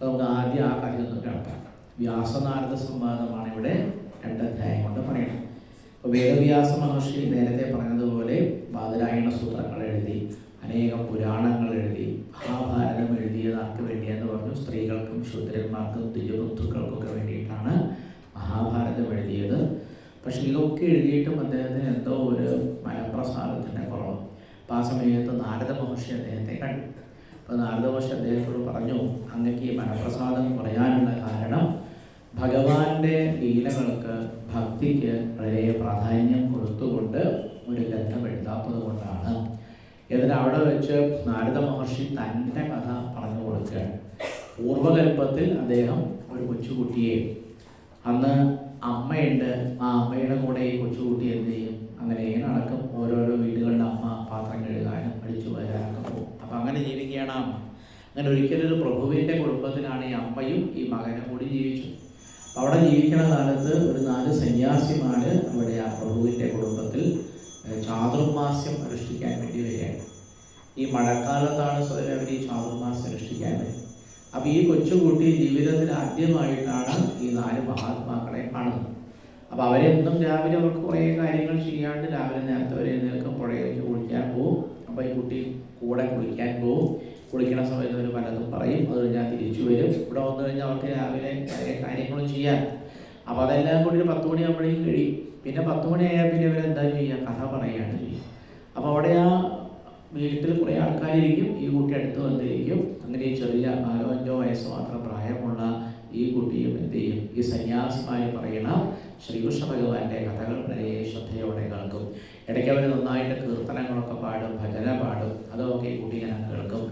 അപ്പോൾ നമുക്ക് ആദ്യം ആ കാര്യം ഒന്ന് കേൾക്കാം വ്യാസനാരദ സംവാദമാണ് ഇവിടെ രണ്ട് അധ്യായം കൊണ്ട് പറയുന്നത്. അപ്പോൾ വേദവ്യാസ മഹർഷി നേരത്തെ പറഞ്ഞതുപോലെ ബാദരായണ സൂത്രങ്ങൾ എഴുതി അനേകം പുരാണങ്ങൾ എഴുതി മഹാഭാരതം എഴുതിയത് ആർക്ക് വേണ്ടിയെന്ന് പറഞ്ഞു? സ്ത്രീകൾക്കും ശൂദ്രന്മാർക്കും തിരുബന്ധുക്കൾക്കൊക്കെ വേണ്ടിയിട്ടാണ് മഹാഭാരതം എഴുതിയത്. പക്ഷെ ഇതൊക്കെ എഴുതിയിട്ടും അദ്ദേഹത്തിന് എന്തോ ഒരു മനപ്രസാദത്തിന്റെ കുറവ്. അപ്പം ആ സമയത്ത് നാരദ മഹർഷി അദ്ദേഹത്തെ കണ്ടു. അപ്പോൾ നാരദോഷ അദ്ദേഹത്തോട് പറഞ്ഞു അങ്ങക്ക് ഈ മനപ്രസാദം കുറയാനുള്ള കാരണം ഭഗവാന്റെ ലീലകൾക്ക് ഭക്തിക്ക് വളരെ പ്രാധാന്യം കൊടുത്തുകൊണ്ട് ഒരു ഗ്രന്ഥം എഴുതാത്തത് കൊണ്ടാണ്. എന്നിട്ട് അവിടെ വെച്ച് നാരദ മഹർഷി തന്റെ കഥ പറഞ്ഞു കൊടുക്കുകയാണ്. പൂർവകൽപ്പത്തിൽ അദ്ദേഹം ഒരു കൊച്ചുകുട്ടിയെ അന്ന് അമ്മയുണ്ട് ആ അമ്മയുടെ കൂടെ ഈ കൊച്ചുകുട്ടി എന്ത് ചെയ്യും? അങ്ങനെ നടക്കും ഓരോരോ വീടുകളുടെ അമ്മ പാത്രം കഴുകാനും അടിച്ചു വരാനൊക്കെ പോകും. അപ്പം അങ്ങനെ ജീവിക്കുകയാണ് അമ്മ. അങ്ങനെ ഒരിക്കലൊരു പ്രഭുവിന്റെ കുടുംബത്തിലാണ് ഈ അമ്മയും ഈ മകനും കൂടി ജീവിച്ചു അവിടെ ജീവിക്കുന്ന കാലത്ത് ഒരു നാല് സന്യാസിമാർ അവിടെ ആ പ്രഭുവിന്റെ കുടുംബത്തിൽ ചാതുർമാസ്യം അനുഷ്ഠിക്കാൻ വേണ്ടി വരികയാണ്. ഈ മഴക്കാലത്താണ് സ്വയം അവർ ഈ ചാതുർമാസ്യം അനുഷ്ഠിക്കാൻ വരും അപ്പോൾ ഈ കൊച്ചുകുട്ടി ജീവിതത്തിൽ ആദ്യമായിട്ടാണ് ഈ നാല് മഹാത്മാക്കളെ കാണുന്നത്. അപ്പോൾ അവരെന്നും രാവിലെ അവർക്ക് കുറേ കാര്യങ്ങൾ ചെയ്യാണ്ട് രാവിലെ നേരത്തെ വരെ എഴുന്നേൽക്കും പുഴയിലേക്ക് കുളിക്കാൻ പോകും അപ്പോൾ ഈ കുട്ടി കൂടെ കുളിക്കാൻ പോകും കുളിക്കണ സമയത്ത് അവർ പലതും പറയും. അത് ഞാൻ തിരിച്ചു വരും. ഇവിടെ വന്നു കഴിഞ്ഞാൽ അവർക്ക് രാവിലെ കുറേ കാര്യങ്ങളും ചെയ്യാൻ. അപ്പോൾ അതെല്ലാം കൂടി ഒരു പത്ത് മണിയാകുമ്പോഴേക്കും കഴിയും. പിന്നെ പത്ത് മണിയായാൽ പിന്നെ ഇവരെന്താ ചെയ്യുക? കഥ പറയുകയാണ് ചെയ്യുക. അപ്പോൾ അവിടെ ആ വീട്ടിൽ കുറേ ആൾക്കാരിരിക്കും. ഈ കുട്ടി അടുത്ത് വന്നിരിക്കും. അങ്ങനെ ഈ ചെറിയ നാലോ അഞ്ചോ വയസ്സ് മാത്രം പ്രായമുള്ള ഈ കുട്ടിയും എന്ത് ചെയ്യും? ഈ സന്യാസിമാര് പറയുന്ന ശ്രീകൃഷ്ണ ഭഗവാന്റെ കഥകൾ വളരെ ശ്രദ്ധയോടെ കേൾക്കും. ഇടയ്ക്ക് അവർ നന്നായിട്ട് കീർത്തനങ്ങളൊക്കെ പാടും ഭജന പാടും അതൊക്കെ ഈ കുട്ടി ഇങ്ങനെ കേൾക്കും.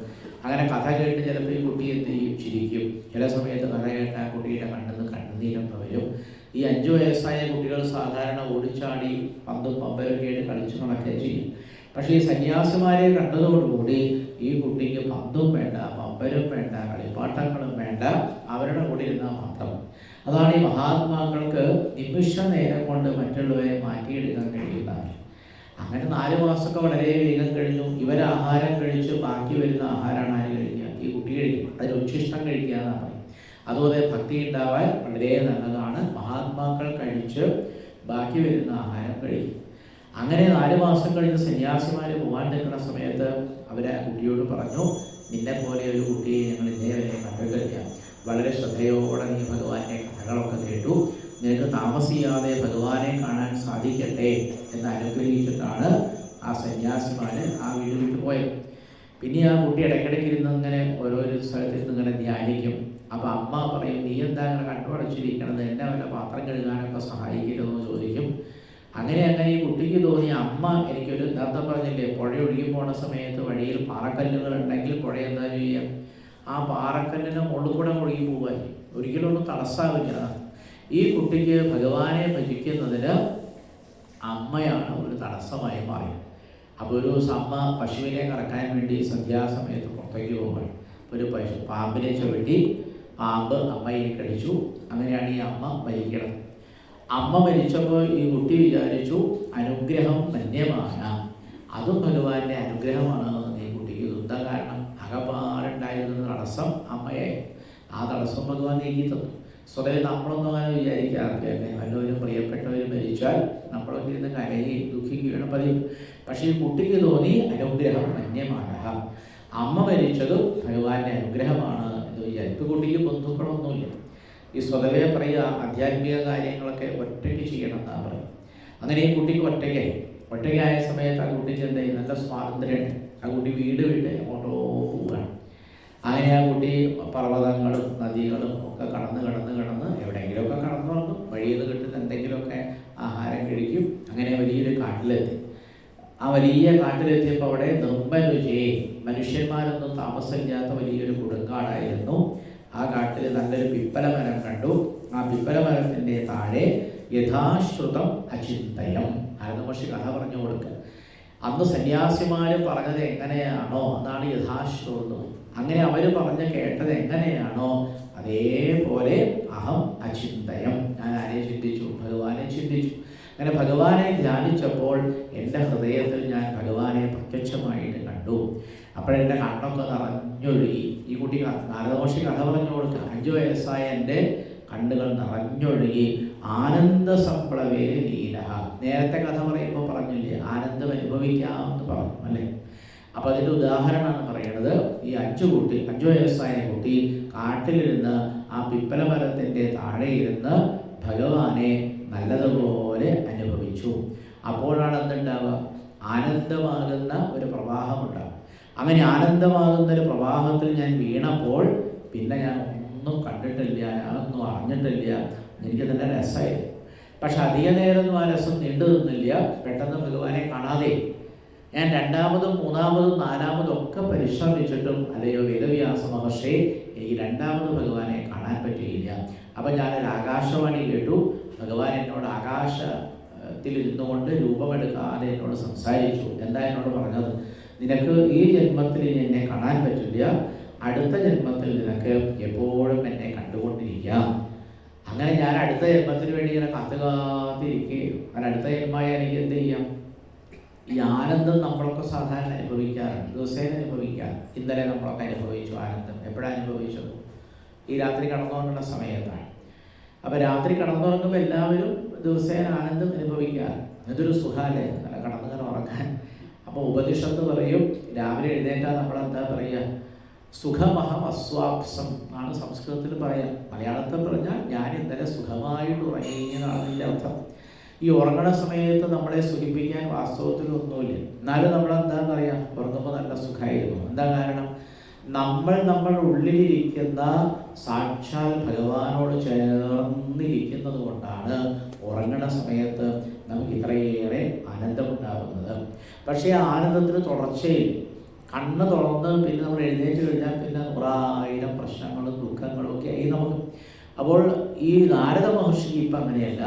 അങ്ങനെ കഥ കേട്ട് ചിലപ്പോൾ ഈ കുട്ടി എന്ത് ചെയ്യും? ചിരിക്കും. ചില സമയത്ത് കഥ കേട്ട ആ കുട്ടിയുടെ കണ്ണെന്ന് കണ്ണുനീരം വരും. ഈ അഞ്ചു വയസ്സായ കുട്ടികൾ സാധാരണ ഓടിച്ചാടി പന്തും പമ്പയൊക്കെ ആയിട്ട് കളിച്ചു നടക്കുകയും ചെയ്യും. പക്ഷേ ഈ സന്യാസിമാരെ കണ്ടതോടുകൂടി ഈ കുട്ടിക്ക് പന്തും വേണ്ട പമ്പരും വേണ്ട കളിപ്പാട്ടങ്ങളും വേണ്ട അവരുടെ കൂടെ ഇരുന്നാൽ മാത്രം അതാണ് ഈ മഹാത്മാക്കൾക്ക് നിമിഷ നേരം കൊണ്ട് മറ്റുള്ളവരെ മാറ്റിയെടുക്കാൻ കഴിയുന്നത് അങ്ങനെ നാല് മാസമൊക്കെ വളരെ വേഗം കഴിഞ്ഞു. ഇവർ ആഹാരം കഴിച്ച് ബാക്കി വരുന്ന ആഹാരമാണ് ആര് കഴിക്കുക? ഈ കുട്ടി കഴിക്കും. അതിന് ഉച്ഛിഷ്ടം കഴിക്കുക എന്നാണ് അതുപോലെ ഭക്തി ഉണ്ടാവാൻ വളരെ നല്ലതാണ്. മഹാത്മാക്കൾ കഴിച്ച് ബാക്കി വരുന്ന ആഹാരം കഴിക്കും. അങ്ങനെ നാല് മാസം കഴിഞ്ഞ് സന്യാസിമാർ പോകാൻ നിൽക്കുന്ന സമയത്ത് അവരെ കുട്ടിയോട് പറഞ്ഞു നിന്നെ പോലെ ഒരു കുട്ടിയെ ഞങ്ങൾ ഇന്നേ വരെ കണ്ടിട്ടില്ല വളരെ ശ്രദ്ധയോടെ നീ ഭഗവാന്റെ കഥകളൊക്കെ കേട്ടു. നിനക്ക് താമസിയാതെ ഭഗവാനെ കാണാൻ സാധിക്കട്ടെ എന്ന് അനുഗ്രഹിച്ചിട്ടാണ് ആ സന്യാസിമാർ ആ വീട് വിട്ടു പോയത്. പിന്നെ ആ കുട്ടി ഇടയ്ക്കിടയ്ക്ക് ഇരുന്ന് ഇങ്ങനെ ഓരോരോ സ്ഥലത്ത് ഇരുന്ന് ഇങ്ങനെ ധ്യാനിക്കും. അപ്പോൾ അമ്മ പറയും നീ എന്താ ഇങ്ങനെ കണ്ടുപടച്ചിരിക്കണത് എന്നെ വല്ല പാത്രം കഴുകാനൊക്കെ സഹായിക്കരുതെന്ന് ചോദിക്കും. അങ്ങനെ അങ്ങനെ ഈ കുട്ടിക്ക് തോന്നിയ അമ്മ എനിക്കൊരു നേരത്തെ പറഞ്ഞില്ലേ പുഴ ഒഴുകി പോണ സമയത്ത് വഴിയിൽ പാറക്കല്ലുകൾ ഉണ്ടെങ്കിൽ പുഴ എന്താ ചെയ്യുക? ആ പാറക്കല്ലിന് മുകളിൽ കൂടെ ഒഴുകി പോകാൻ ഒരിക്കലും ഒന്നും തടസ്സമാവില്ല ഈ കുട്ടിക്ക് ഭഗവാനെ ഭജിക്കുന്നതിന് അമ്മയാണ് ഒരു തടസ്സമായി മാറിയത്. അപ്പോൾ ഒരു ദിവസം അമ്മ പശുവിനെ കറക്കാൻ വേണ്ടി സന്ധ്യാസമയത്ത് പുറത്തേക്ക് പോകുകയാണ് ഒരു പശു പാമ്പിനെ ചവിട്ടി പാമ്പ് അമ്മയെ കടിച്ചു. അങ്ങനെയാണ് ഈ അമ്മ മരിക്കണം അമ്മ മരിച്ചപ്പോൾ ഈ കുട്ടി വിചാരിച്ചു അനുഗ്രഹം ധന്യമാണ് അതും ഭഗവാന്റെ അനുഗ്രഹമാണ്. ഈ കുട്ടിക്ക് എന്താ കാരണം അകപാടുണ്ടായിരുന്ന തടസ്സം അമ്മയെ. ആ തടസ്സം ഭഗവാൻ നീക്കി തന്നു. സ്വതവേ നമ്മളൊന്നും അങ്ങനെ വിചാരിക്കാറില്ല അല്ലേ? വല്ലവരും പ്രിയപ്പെട്ടവർ മരിച്ചാൽ നമ്മളൊക്കെ ഇരുന്ന് കരയുകയും ദുഃഖിക്കുകയാണ് പതിവ്. പക്ഷേ ഈ കുട്ടിക്ക് തോന്നി അനുഗ്രഹം മന്യമാണ് അമ്മ മരിച്ചതും ഭഗവാന്റെ അനുഗ്രഹമാണ് എന്ന് വിചാരിക്കും. കുട്ടിക്ക് ബന്ധുക്കളൊന്നുമില്ല. ഈ സ്വതവേ പറയുക ആധ്യാത്മിക കാര്യങ്ങളൊക്കെ ഒറ്റയ്ക്ക് ചെയ്യണം എന്നാണ് പറയും അങ്ങനെ ഈ കുട്ടിക്ക് ഒറ്റയ്ക്കായി. ഒറ്റയ്ക്കായ സമയത്ത് ആ കുട്ടിക്ക് എന്തായി? നല്ല സ്വാതന്ത്ര്യമുണ്ട് ആ കുട്ടി വീട് വിട്ട് അങ്ങോട്ടോ പോവുകയാണ്. അങ്ങനെ ആ കുട്ടി പർവതങ്ങളും നദികളും ഒക്കെ കടന്ന് കടന്ന് കടന്ന് എവിടെയെങ്കിലുമൊക്കെ കടന്നു വന്നു വഴിയിൽ കിട്ടുന്ന എന്തെങ്കിലുമൊക്കെ ആഹാരം കഴിക്കും. അങ്ങനെ വലിയൊരു കാട്ടിലെത്തി. ആ വലിയ കാട്ടിലെത്തിയപ്പോൾ അവിടെ നിർമ്മരുചേ മനുഷ്യന്മാരൊന്നും താമസമില്ലാത്ത വലിയൊരു കൊടുങ്കാടായിരുന്നു. ആ കാട്ടിൽ നല്ലൊരു പിപ്പല മരം കണ്ടു. ആ പിപ്പല മരത്തിന്റെ താഴെ യഥാശ്രുതം അചിന്തയം. ഭാരതമർഷി കഥ പറഞ്ഞു കൊടുക്കുക അന്ന് സന്യാസിമാർ പറഞ്ഞത് എങ്ങനെയാണോ അതാണ് യഥാശ്രോതം. അങ്ങനെ അവർ പറഞ്ഞ് കേട്ടത് എങ്ങനെയാണോ അതേപോലെ അഹം അചിന്തയം. ഞാൻ ആരെ ചിന്തിച്ചു? ഭഗവാനെ ചിന്തിച്ചു. അങ്ങനെ ഭഗവാനെ ധ്യാനിച്ചപ്പോൾ എന്റെ ഹൃദയത്തിൽ ഞാൻ ഭഗവാനെ പ്രത്യക്ഷമായിട്ട് കണ്ടു. അപ്പോഴെന്റെ കണ്ണൊക്കെ നിറഞ്ഞൊഴുകി. ഈ കുട്ടി നാരദോഷി കഥ പറഞ്ഞു കൊടുക്കുക അഞ്ചു വയസ്സായ എന്റെ കണ്ണുകൾ നിറഞ്ഞൊഴുകി. ആനന്ദ സംപ്ലവേ ലീല. നേരത്തെ കഥ പറയുമ്പോൾ പറഞ്ഞില്ലേ ആനന്ദം അനുഭവിക്കാമെന്ന് പറഞ്ഞു അല്ലേ? അപ്പോൾ അതിന്റെ ഉദാഹരണമാണ് പറയുന്നത് ഈ അഞ്ചു കുട്ടി അഞ്ചു വയസ്സായ കുട്ടി കാട്ടിലിരുന്ന് ആ പിപ്പല മരത്തിന്റെ താഴെ ഇരുന്ന് ഭഗവാനെ നല്ലതുപോലെ അനുഭവിച്ചു. അപ്പോഴാണ് എന്തുണ്ടാവുക? ആനന്ദമാകുന്ന ഒരു പ്രവാഹമുണ്ടാകും അങ്ങനെ ആനന്ദമാകുന്ന ഒരു പ്രവാഹത്തിൽ ഞാൻ വീണപ്പോൾ പിന്നെ ഞാൻ ഒന്നും കണ്ടിട്ടില്ല ഞാനൊന്നും അറിഞ്ഞിട്ടില്ല. എനിക്ക് നല്ല രസമായിരുന്നു. പക്ഷെ അധിക നേരമൊന്നും ആ രസം നീണ്ടു നിന്നില്ല പെട്ടെന്ന് ഭഗവാനെ കാണാതെ ഞാൻ രണ്ടാമതും മൂന്നാമതും നാലാമതും ഒക്കെ പരിശ്രമിച്ചിട്ടും അല്ലയോ വേദവ്യാസ മഹർഷി എനിക്ക് രണ്ടാമത് ഭഗവാനെ കാണാൻ പറ്റിയില്ല. അപ്പം ഞാനൊരു ആകാശവാണി കേട്ടു. ഭഗവാൻ എന്നോട് ആകാശത്തിൽ ഇരുന്നുകൊണ്ട് രൂപമെടുക്കാതെ എന്നോട് സംസാരിച്ചു. എന്താ എന്നോട് പറഞ്ഞത്? നിനക്ക് ഈ ജന്മത്തിൽ എന്നെ കാണാൻ പറ്റില്ല. അടുത്ത ജന്മത്തിൽ നിനക്ക് എപ്പോഴും എന്നെ കണ്ടുകൊണ്ടിരിക്കുക അങ്ങനെ ഞാൻ അടുത്ത ജന്മത്തിന് വേണ്ടി ഇങ്ങനെ കത്ത് കാത്തിരിക്കുകയും അങ്ങനെ അടുത്ത ജന്മമായി എനിക്ക് എന്ത് ചെയ്യാം? ഈ ആനന്ദം നമ്മളൊക്കെ സാധാരണ അനുഭവിക്കാറുണ്ട്. ദിവസേന അനുഭവിക്കാം ഇന്നലെ നമ്മളൊക്കെ അനുഭവിച്ചു ആനന്ദം. എപ്പോഴാണ് അനുഭവിച്ചത്? ഈ രാത്രി കടന്നുറങ്ങുന്ന സമയത്താണ്. അപ്പോൾ രാത്രി കടന്നുറങ്ങുമ്പോൾ എല്ലാവരും ദിവസേന ആനന്ദം അനുഭവിക്കാറ് അതൊരു സുഖാലേ നല്ല കടന്നുങ്ങനെ ഉറങ്ങാൻ അപ്പോൾ ഉപനിഷത്ത് പറയും രാവിലെ എഴുന്നേറ്റാൽ നമ്മൾ എന്താ പറയുക? സുഖമഹം അസ്വാപ്സം എന്നാണ് സംസ്കൃതത്തിൽ പറയാം. മലയാളത്തിൽ പറഞ്ഞാൽ ഞാൻ ഇന്നലെ സുഖമായിട്ട് ഉറങ്ങിയെന്നാണ് എന്റെ അർത്ഥം. ഈ ഉറങ്ങണ സമയത്ത് നമ്മളെ സുഖിപ്പിക്കാൻ വാസ്തവത്തിൽ ഒന്നുമില്ല. എന്നാലും നമ്മൾ എന്താണെന്ന് അറിയാം ഉറങ്ങുമ്പോൾ നല്ല സുഖമായിരുന്നു. എന്താ കാരണം? നമ്മൾ നമ്മുടെ ഉള്ളിലിരിക്കുന്ന സാക്ഷാൽ ഭഗവാനോട് ചേർന്നിരിക്കുന്നത് കൊണ്ടാണ് ഉറങ്ങണ സമയത്ത് നമുക്ക് ഇത്രയേറെ ആനന്ദമുണ്ടാകുന്നത്. പക്ഷേ ആ ആനന്ദത്തിന് തുടർച്ചയിൽ കണ്ണ് തുറന്ന് പിന്നെ നമ്മൾ എഴുന്നേറ്റ് കഴിഞ്ഞാൽ പിന്നെ കുറായിരം പ്രശ്നങ്ങളും ദുഃഖങ്ങളും ഒക്കെ ആയി നമുക്ക്. അപ്പോൾ ഈ നാരദ മഹർഷി ഇപ്പം അങ്ങനെയല്ല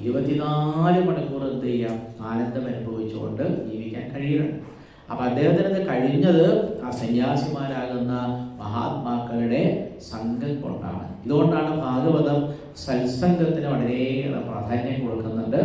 ഇരുപത്തിനാല് മണിക്കൂർ എന്ത് ചെയ്യാം? ആനന്ദം അനുഭവിച്ചുകൊണ്ട് ജീവിക്കാൻ കഴിയുന്നുണ്ട് അപ്പം അദ്ദേഹത്തിന് ഇത് കഴിഞ്ഞത് ആ സന്യാസിമാരാകുന്ന മഹാത്മാക്കളുടെ സംഘം കൊണ്ടാണ്. ഇതുകൊണ്ടാണ് ഭാഗവതം സത്സംഗത്തിന് വളരെയേറെ പ്രാധാന്യം കൊടുക്കുന്നുണ്ട്.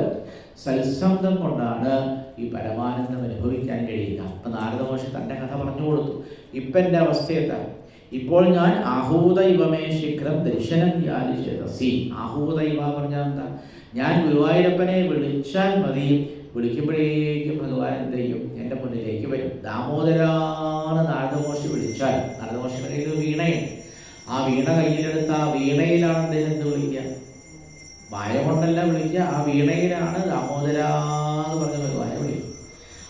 സത്സംഗം കൊണ്ടാണ് ഈ പരമാനന്ദം അനുഭവിക്കാൻ കഴിയില്ല. അപ്പം നാരദമോഷി തന്റെ കഥ പറഞ്ഞു കൊടുത്തു. ഇപ്പം എന്റെ അവസ്ഥയെത്താ ഇപ്പോൾ ഞാൻ ആഹൂത ഇവമേ ശീഘ്രം ദർശനം യാലിച്ചതസി ആഹൂത ഇവ പറഞ്ഞാൽ എന്താ? ഞാൻ ഗുരുവായൂരപ്പനെ വിളിച്ചാൽ മതി. വിളിക്കുമ്പോഴേക്കും ഭഗവാൻ എന്ത് ചെയ്യും? എന്റെ മുന്നിലേക്ക് വരും. ദാമോദരാണ് നാരദമോഷി വിളിച്ചാൽ. നാരദമോഷിയുടെ കയ്യിൽ വീണയുണ്ട്. ആ വീണ കയ്യിലെടുത്ത് ആ വീണയിലാണ് അദ്ദേഹം എന്ത് വിളിക്കുക? വായ കൊണ്ടല്ല വിളിക്കുക. ആ വീണയിലാണ് ദാമോദരാന്ന് പറഞ്ഞ ഭഗവാനെ വിളിക്കും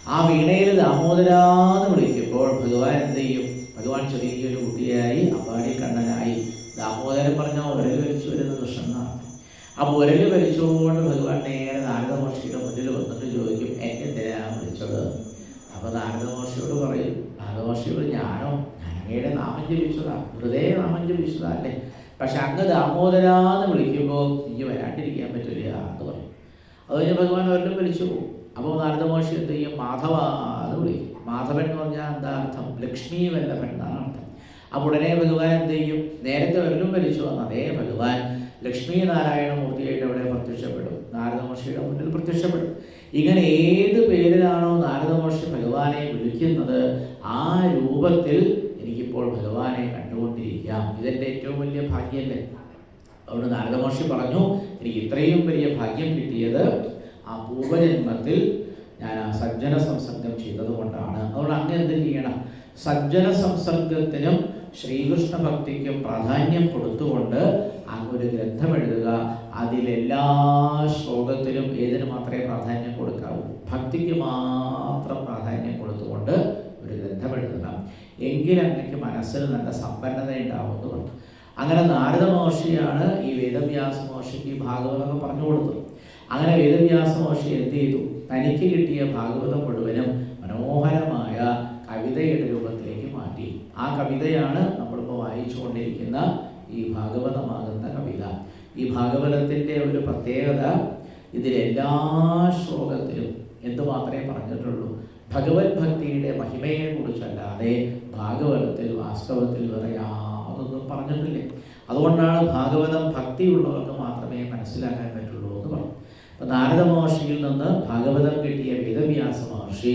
ആ വീണയിൽ ദാമോദരാന്ന് വിളിക്കുമ്പോൾ ഭഗവാൻ എന്ത് ചെയ്യും? ഭഗവാൻ ചെറിയൊരു കുട്ടിയായി അമ്പാടി കണ്ണനായി. ദാമോദരൻ പറഞ്ഞ ഉരൽ വലിച്ചു വരുന്ന കൃഷ്ണനാണ് ആ ഉരൽ വലിച്ചുകൊണ്ട് ഭഗവാൻ നേരെ നാരദമോഷിയുടെ മുന്നിൽ വന്നിട്ട് ചോദിക്കും എന്നെ എന്തിനാണ് വിളിച്ചത്? അപ്പൊ നാരദമോഷിയോട് പറയും നാരദമോഷിയോട് ഞാനോ അങ്ങയുടെ നാമം ജപിച്ചതാ. ഹൃദയ നാമം ജപിച്ചതാ അല്ലേ പക്ഷെ അങ്ങ് ദാമോദരാന്ന് വിളിക്കുമ്പോൾ എനിക്ക് വരാണ്ടിരിക്കാൻ പറ്റില്ല എന്ന് പറയും. അത് കഴിഞ്ഞ് ഭഗവാൻ അവരിലും വിളിച്ചു പോകും. അപ്പോൾ നാരദ മഹർഷി എന്ത് ചെയ്യും? മാധവ എന്ന് വിളിക്കും. മാധവൻ എന്ന് പറഞ്ഞാൽ എന്താ അർത്ഥം? ലക്ഷ്മി വല്ലഭൻ എന്നാണ് അർത്ഥം. അപ്പോൾ ഉടനെ ഭഗവാൻ എന്ത് ചെയ്യും? നേരത്തെ വരലും വലിച്ചു വന്ന. അതേ ഭഗവാൻ ലക്ഷ്മി നാരായണ മൂർത്തിയായിട്ട് അവിടെ പ്രത്യക്ഷപ്പെടും. നാരദ മഹർഷിയുടെ മുന്നിൽ പ്രത്യക്ഷപ്പെടും. ഇങ്ങനെ ഏത് പേരിലാണോ നാരദ മഹർഷി ഭഗവാനെ വിളിക്കുന്നത് ആ രൂപത്തിൽ എനിക്കിപ്പോൾ ഭഗവാനെ കണ്ടുകൊണ്ടിരിക്കാം. ഇതെന്റെ ഏറ്റവും വലിയ ഭാഗ്യമല്ലേ? അതുകൊണ്ട് നാരദ മഹർഷി പറഞ്ഞു എനിക്ക് ഇത്രയും വലിയ ഭാഗ്യം കിട്ടിയത് ആ പൂർവജന്മത്തിൽ ഞാൻ ആ സജ്ജന സംസർഗം ചെയ്തതുകൊണ്ടാണ്. അതുകൊണ്ട് അങ്ങ് എന്ത് ചെയ്യണം? സജ്ജന സംസർഗത്തിനും ശ്രീകൃഷ്ണ ഭക്തിക്കും പ്രാധാന്യം കൊടുത്തുകൊണ്ട് അങ്ങ് ഒരു ഗ്രന്ഥം എഴുതുക. അതിലെല്ലാ ശ്ലോകത്തിലും ഏതിന് മാത്രമേ പ്രാധാന്യം കൊടുക്കാവൂ? ഭക്തിക്ക് മാത്രം പ്രാധാന്യം കൊടുത്തുകൊണ്ട് ഒരു ഗ്രന്ഥം എഴുതണം എങ്കിലങ്ങക്ക് മനസ്സിൽ നല്ല സമ്പന്നത ഉണ്ടാവുന്നതുകൊണ്ട് അങ്ങനെ നാരദ മഹർഷിയാണ് ഈ വേദവ്യാസ മഹർഷിക്ക് ഈ ഭാഗവതം പറഞ്ഞു കൊടുത്തത്. അങ്ങനെ വേദവ്യാസ മഹർഷി എന്ത് ചെയ്തു? തനിക്ക് കിട്ടിയ ഭാഗവതം മുഴുവനും മനോഹരമായ കവിതയുടെ രൂപത്തിലേക്ക് മാറ്റി. ആ കവിതയാണ് നമ്മളിപ്പോൾ വായിച്ചുകൊണ്ടിരിക്കുന്ന ഈ ഭാഗവതമാകുന്ന കവിത. ഈ ഭാഗവതത്തിന്റെ ഒരു പ്രത്യേകത ഇതിലെല്ലാ ശ്ലോകത്തിലും എന്ത് മാത്രമേ പറഞ്ഞിട്ടുള്ളൂ. ഭഗവത് ഭക്തിയുടെ മഹിമയെ കുറിച്ചല്ലാതെ ഭാഗവതത്തിൽ വാസ്തവത്തിൽ വേറെ യാതൊന്നും പറഞ്ഞിട്ടില്ലേ. അതുകൊണ്ടാണ് ഭാഗവതം ഭക്തിയുള്ളവർക്ക് മാത്രമേ മനസ്സിലാക്കാൻ അപ്പോൾ നാരദ മഹർഷിയിൽ നിന്ന് ഭാഗവതം കിട്ടിയ വേദവ്യാസ മഹർഷി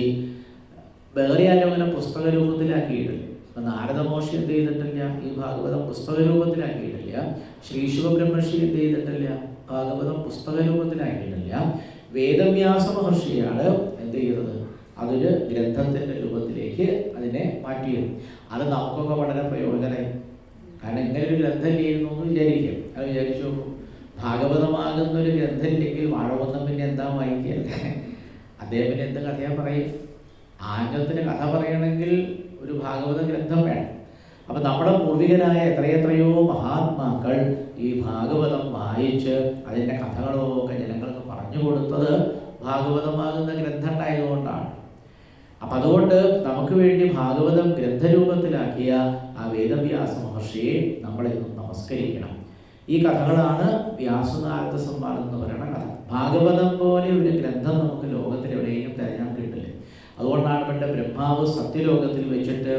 വേറെ ആരും അങ്ങനെ പുസ്തക രൂപത്തിലാക്കിയിട്ടില്ല അപ്പം നാരദ മഹർഷി എന്ത് ചെയ്തിട്ടില്ല? ഈ ഭാഗവതം പുസ്തക രൂപത്തിലാക്കിയിട്ടില്ല ശ്രീ ശിവബ്രഹ്മർഷി എന്ത് ചെയ്തിട്ടില്ല? ഭാഗവതം പുസ്തക രൂപത്തിലാക്കിയിട്ടില്ല വേദവ്യാസ മഹർഷിയാണ് എന്ത് ചെയ്തത്? അതൊരു ഗ്രന്ഥത്തിന്റെ രൂപത്തിലേക്ക് അതിനെ മാറ്റിയത്. അത് നമുക്കൊക്കെ വളരെ പ്രയോജനമായി. കാരണം ഇങ്ങനെ ഒരു ഗ്രന്ഥം ചെയ്യുന്നു എന്ന് വിചാരിക്കും. അത് വിചാരിച്ചു നോക്കൂ. ഭാഗവതമാകുന്ന ഒരു ഗ്രന്ഥം ഇല്ലെങ്കിൽ വാഴവന്തം പിന്നെ എന്താ വായിക്കുക? അദ്ദേഹം എന്ത് കഥയാ പറയും? ആംഗലത്തിന് കഥ പറയണമെങ്കിൽ ഒരു ഭാഗവത ഗ്രന്ഥം വേണം. അപ്പൊ നമ്മുടെ പൂർവികരായ എത്രയെത്രയോ മഹാത്മാക്കൾ ഈ ഭാഗവതം വായിച്ച് അതിന്റെ കഥകളൊക്കെ ജനങ്ങൾക്ക് പറഞ്ഞു കൊടുത്തത് ഭാഗവതമാകുന്ന ഗ്രന്ഥം ഉണ്ടായതുകൊണ്ടാണ് അപ്പൊ അതുകൊണ്ട് നമുക്ക് വേണ്ടി ഭാഗവതം ഗ്രന്ഥരൂപത്തിലാക്കിയ ആ വേദവ്യാസ മഹർഷിയെ നമ്മളിന്ന് നമസ്കരിക്കണം. ഈ കഥകളാണ് വ്യാസനാരദ സംവാദം എന്ന് പറയുന്ന കഥ. ഭാഗവതം പോലെ ഒരു ഗ്രന്ഥം നമുക്ക് ലോകത്തിൽ എവിടെയും തിരഞ്ഞാൽ കിട്ടില്ല? അതുകൊണ്ടാണ് പണ്ട് ബ്രഹ്മാവ് സത്യലോകത്തിൽ വെച്ചിട്ട്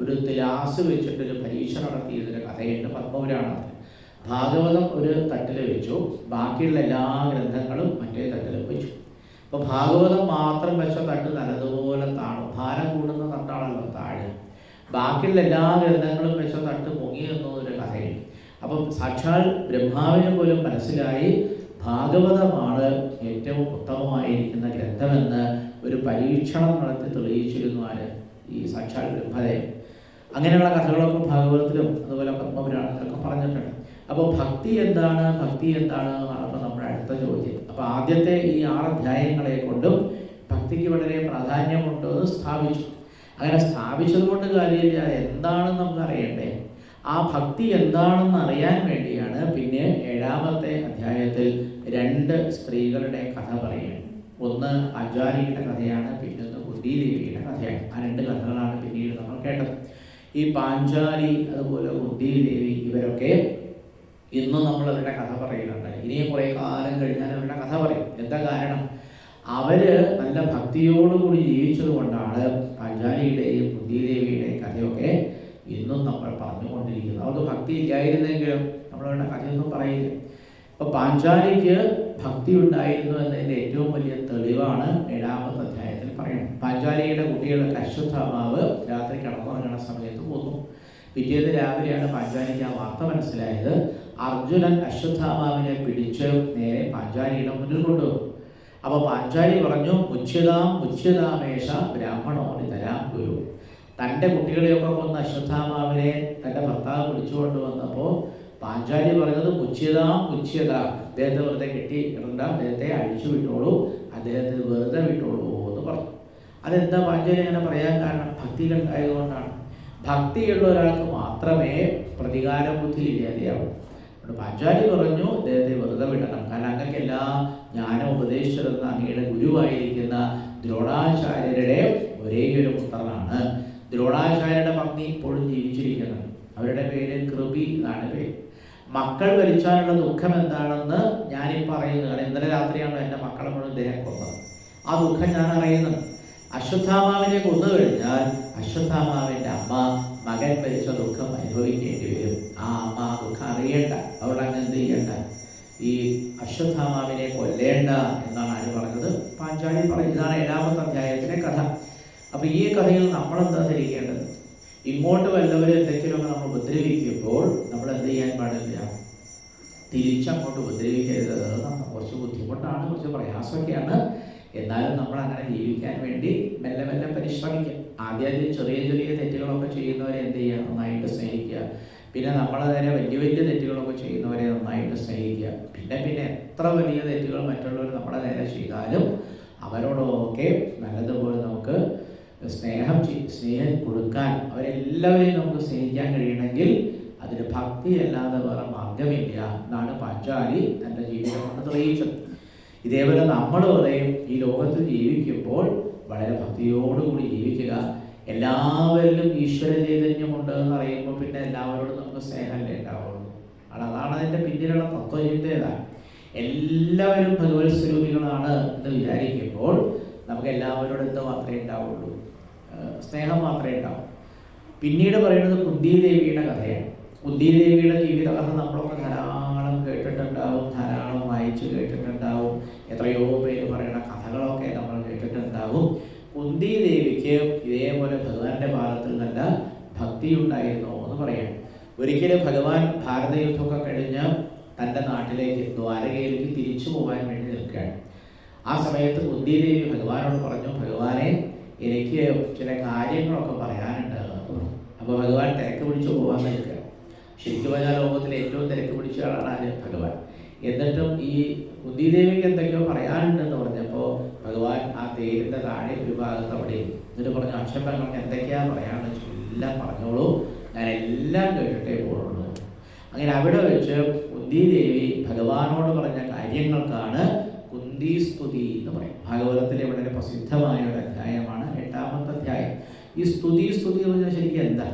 ഒരു തിലാസ് വെച്ചിട്ട് ഒരു പരീക്ഷ നടത്തിയതിന്റെ കഥയുണ്ട് പത്മപുരാണത്തിൽ. ഭാഗവതം ഒരു തട്ടിൽ വെച്ചു. ബാക്കിയുള്ള എല്ലാ ഗ്രന്ഥങ്ങളും മറ്റേ തട്ടിൽ വെച്ചു. അപ്പോൾ ഭാഗവതം മാത്രം വെച്ച തട്ട് നല്ലതുപോലെ താണു. ഭാരം കൂടുന്ന തട്ടാണല്ലോ താഴെ. ബാക്കിയുള്ള എല്ലാ ഗ്രന്ഥങ്ങളും വെച്ച തട്ട് പൊങ്ങി കഥയുണ്ട് അപ്പം സാക്ഷാൽ ബ്രഹ്മാവിന് പോലും മനസ്സിലായി ഭാഗവതമാണ് ഏറ്റവും ഉത്തമമായിരിക്കുന്ന ഗ്രന്ഥമെന്ന് ഒരു പരീക്ഷണം നടത്തി തെളിയിച്ചിരുന്നു ആര്? ഈ സാക്ഷാൽ ബ്രഹ്മദേവൻ. അങ്ങനെയുള്ള കഥകളൊക്കെ ഭാഗവതത്തിലും അതുപോലെ പത്മപുരാണത്തിലൊക്കെ പറഞ്ഞിട്ടുണ്ട്. അപ്പോൾ ഭക്തി എന്താണ്? ഭക്തി എന്താണ് എന്നാണ് നമ്മുടെ അടുത്ത ചോദ്യം. അപ്പോൾ ആദ്യത്തെ ഈ ആറ് അധ്യായങ്ങളെ കൊണ്ടും ഭക്തിക്ക് വളരെ പ്രാധാന്യമുണ്ടോ എന്ന് സ്ഥാപിച്ചു. അങ്ങനെ സ്ഥാപിച്ചത് കൊണ്ട് കാര്യമില്ല. എന്താണെന്ന് നമുക്ക് അറിയണ്ടേ ആ ഭക്തി എന്താണെന്ന് അറിയാൻ വേണ്ടിയാണ് പിന്നെ ഏഴാമത്തെ അധ്യായത്തിൽ രണ്ട് സ്ത്രീകളുടെ കഥ പറയുന്നത്. ഒന്ന് അജാരിയുടെ കഥയാണ് പിന്നൊന്ന് കുന്തിദേവിയുടെ കഥയാണ്. ആ രണ്ട് കഥകളാണ് പിന്നീട് നമ്മൾ കേട്ടത്. ഈ പാഞ്ചാലി അതുപോലെ കുന്തിദേവി ഇവരൊക്കെ ഇന്നും നമ്മൾ അവരുടെ കഥ പറയുന്നുണ്ട്. ഇനിയും കുറേ കാലം കഴിഞ്ഞാൽ അവരുടെ കഥ പറയും. എന്താ കാരണം? അവർ നല്ല ഭക്തിയോടുകൂടി ജീവിച്ചത് കൊണ്ടാണ് പാഞ്ചാലിയുടെയും കുന്തിദേവിയുടെയും കഥയൊക്കെ ഇന്നും നമ്മൾ പറഞ്ഞുകൊണ്ടിരിക്കുന്നത് അവർക്ക് ഭക്തി ഇല്ലായിരുന്നെങ്കിലും നമ്മളവരുടെ കഥയൊന്നും പറയില്ല. അപ്പൊ പാഞ്ചാലിക്ക് ഭക്തി ഉണ്ടായിരുന്നു എന്നതിന്റെ ഏറ്റവും വലിയ തെളിവാണ് ഏഴാമത്തെ അധ്യായത്തിൽ പറയുന്നത്. പാഞ്ചാലിയുടെ കുട്ടികളുടെ അശ്വത്ഥമാവ് രാത്രി കിടന്നുറങ്ങുന്ന സമയത്ത് പോന്നു. പിറ്റേന്ന് രാവിലെയാണ് പാഞ്ചാലിക്ക് ആ വാർത്ത മനസ്സിലായത്. അർജുനൻ അശ്വത്ഥാമാവിനെ പിടിച്ച് നേരെ പാഞ്ചാലിയുടെ മുന്നിൽ കൊണ്ടുവന്നു. അപ്പോൾ പാഞ്ചാലി പറഞ്ഞു മുച്യതാം മുച്യതാമേഷ ബ്രാഹ്മണോ നിതരാം ഗുരു. തന്റെ കുട്ടികളെയൊക്കെ കൊന്ന അശ്വത്ഥാമാവിനെ തന്റെ ഭർത്താവ് വിളിച്ചുകൊണ്ട് വന്നപ്പോൾ പാഞ്ചാലി പറഞ്ഞത് മുച്യതാം ഉച്ചത അദ്ദേഹത്തെ വെറുതെ കെട്ടി ഇടണ്ട. അദ്ദേഹത്തെ അഴിച്ചു വിട്ടോളൂ. അദ്ദേഹത്തെ വെറുതെ വിട്ടോളൂ എന്ന് പറഞ്ഞു. അതെന്താ പാഞ്ചാലി അങ്ങനെ പറയാൻ കാരണം? ഭക്തിയിലുണ്ടായതുകൊണ്ടാണ് ഭക്തിയുള്ള ഒരാൾക്ക് മാത്രമേ പ്രതികാര ബുദ്ധി ഇല്ലാതെയാവൂ. പാഞ്ചാലി പറഞ്ഞു അദ്ദേഹത്തെ വെറുതെ വിടണം. കാരണം അങ്ങക്കെല്ലാം ജ്ഞാനം ഉപദേശിച്ചിരുന്ന അങ്ങയുടെ ഗുരുവായിരിക്കുന്ന ദ്രോണാചാര്യരുടെ ഒരേ ഒരു പുത്രനാണ് ദ്രോണാചാര്യരുടെ പത്നി ഇപ്പോഴും ജീവിച്ചിരിക്കുന്നത് അവരുടെ പേര് കൃപി എന്നാണ് പേര്. മക്കൾ വലിച്ചാലുള്ള ദുഃഖം എന്താണെന്ന് ഞാനീ പറയുന്നതാണ്. ഇന്നലെ രാത്രിയാണ് എന്റെ മക്കളെ മുഴുവൻ ഇദ്ദേഹം കൊന്നത്. ആ ദുഃഖം ഞാൻ അറിയുന്നത് അശ്വത്ഥാമാവിനെ കൊന്നു കഴിഞ്ഞാൽ അശ്വത്ഥാമാവിന്റെ അമ്മ മകൻ മരിച്ച ദുഃഖം അനുഭവിക്കേണ്ടി വരും. ആ അമ്മ ആ ദുഃഖം അറിയേണ്ട. അവിടെ അങ്ങ് എന്ത് ചെയ്യേണ്ട? ഈ അശ്വത്ഥാമാവിനെ കൊല്ലേണ്ട എന്നാണ് ആര് പറഞ്ഞത്? പാഞ്ചാലി പറയും ഇതാണ് ഏഴാമത്തെ അധ്യായത്തിലെ കഥ. അപ്പൊ ഈ കഥയിൽ നമ്മൾ എന്താ ധരിക്കേണ്ടത്? ഇങ്ങോട്ട് വല്ലവരെ എന്തെങ്കിലുമൊക്കെ നമ്മൾ ഉപദ്രവിക്കുമ്പോൾ നമ്മൾ എന്ത് ചെയ്യാൻ പാടില്ല? തിരിച്ചങ്ങോട്ട് ഉപദ്രവിക്കരുത്. അത് കുറച്ച് ബുദ്ധിമുട്ടാണ് കുറച്ച് പ്രയാസമൊക്കെയാണ്. എന്നാലും നമ്മൾ അങ്ങനെ ജീവിക്കാൻ വേണ്ടി മെല്ലെ മെല്ലെ പരിശ്രമിക്കുക. ആദ്യം ചെറിയ ചെറിയ തെറ്റുകളൊക്കെ ചെയ്യുന്നവരെ എന്ത് ചെയ്യുക? നന്നായിട്ട് സ്നേഹിക്കുക. പിന്നെ നമ്മൾ നേരെ വലിയ വലിയ തെറ്റുകളൊക്കെ ചെയ്യുന്നവരെ നന്നായിട്ട് സ്നേഹിക്കുക. പിന്നെ പിന്നെ എത്ര വലിയ തെറ്റുകൾ മറ്റുള്ളവർ നമ്മളെ നേരെ ചെയ്താലും അവരോടൊക്കെ നമുക്ക് സ്നേഹം സ്നേഹം കൊടുക്കാൻ അവരെല്ലാവരെയും നമുക്ക് സ്നേഹിക്കാൻ കഴിയണമെങ്കിൽ അതിന് ഭക്തി അല്ലാതെ വേറെ മാർഗമില്ല എന്നാണ് പാഞ്ചാലി തന്റെ ജീവിതം കൊണ്ട് തെളിയിച്ചത്. ഇതേപോലെ നമ്മൾ പറയും ഈ ലോകത്ത് ജീവിക്കുമ്പോൾ വളരെ ഭക്തിയോടുകൂടി ജീവിക്കുക. എല്ലാവരിലും ഈശ്വര ചൈതന്യമുണ്ട് എന്ന് പറയുമ്പോൾ പിന്നെ എല്ലാവരോടും നമുക്ക് സ്നേഹമല്ലേ ഉണ്ടാവുള്ളൂ. അതാണ് അതിന്റെ പിന്നിലുള്ള തത്വചിന്തയതാണ്. എല്ലാവരും ഭഗവത് സ്വരൂപികളാണ് എന്ന് വിചാരിക്കുമ്പോൾ നമുക്ക് എല്ലാവരോടും എന്തോ മാത്രമേ ഉണ്ടാവുള്ളൂ. സ്നേഹം മാത്രമേ ഉണ്ടാവും. പിന്നീട് പറയുന്നത് കുന്തിദേവിയുടെ കഥയാണ്. കുന്തിദേവിയുടെ ജീവിത കഥ നമ്മളൊക്കെ ധാരാളം കേട്ടിട്ടുണ്ടാവും ധാരാളം വായിച്ചു കേട്ടിട്ടുണ്ടാവും എത്രയോ പേര് പറയുന്ന കഥകളൊക്കെ നമ്മൾ കേട്ടിട്ടുണ്ടാവും. കുന്തി ദേവിക്ക് ഇതേപോലെ ഭഗവാന്റെ ഭാഗത്തിൽ നല്ല ഭക്തി ഉണ്ടായിരുന്നു എന്ന് പറയാം. ഒരിക്കലും ഭഗവാൻ ഭാരതയുദ്ധമൊക്കെ കഴിഞ്ഞ് തന്റെ നാട്ടിലേക്ക് ദ്വാരകയിലേക്ക് തിരിച്ചു പോകാൻ വേണ്ടി നിൽക്കുകയാണ്. ആ സമയത്ത് കുന്തി ദേവി ഭഗവാനോട് പറഞ്ഞു ഭഗവാനെ എനിക്ക് ചില കാര്യങ്ങളൊക്കെ പറയാനുണ്ട് അപ്പോൾ ഭഗവാൻ തിരക്ക് പിടിച്ച് പോകാൻ നിൽക്കുക. ശരിക്കും പറഞ്ഞാൽ ലോകത്തിലെ ഏറ്റവും തിരക്ക് പിടിച്ച ആളാണ് ആര് ഭഗവാൻ. എന്നിട്ടും ഈ കുന്തിദേവിക്ക് എന്തൊക്കെയോ പറയാനുണ്ടെന്ന് പറഞ്ഞപ്പോൾ ഭഗവാൻ ആ തേരിന്റെ താഴെ ഒരു ഭാഗത്ത് അവിടെ എന്നിട്ട് പറഞ്ഞു അച്ഛൻ പറഞ്ഞു എന്തൊക്കെയാ പറയാനുള്ളത് ചോദിച്ചു. എല്ലാം പറഞ്ഞോളൂ. ഞാൻ എല്ലാം കേട്ടിട്ടേ പോകുള്ളൂ അങ്ങനെ അവിടെ വെച്ച് കുന്തിദേവി ഭഗവാനോട് പറഞ്ഞ കാര്യങ്ങൾക്കാണ് കുന്തി സ്തുതി എന്ന് പറയും ഭാഗവതത്തിലെ വളരെ പ്രസിദ്ധമായ ഒരു അധ്യായം ഈ സ്തുതി സ്തുതി എന്ന് പറഞ്ഞാൽ ശരിക്കും എന്താ?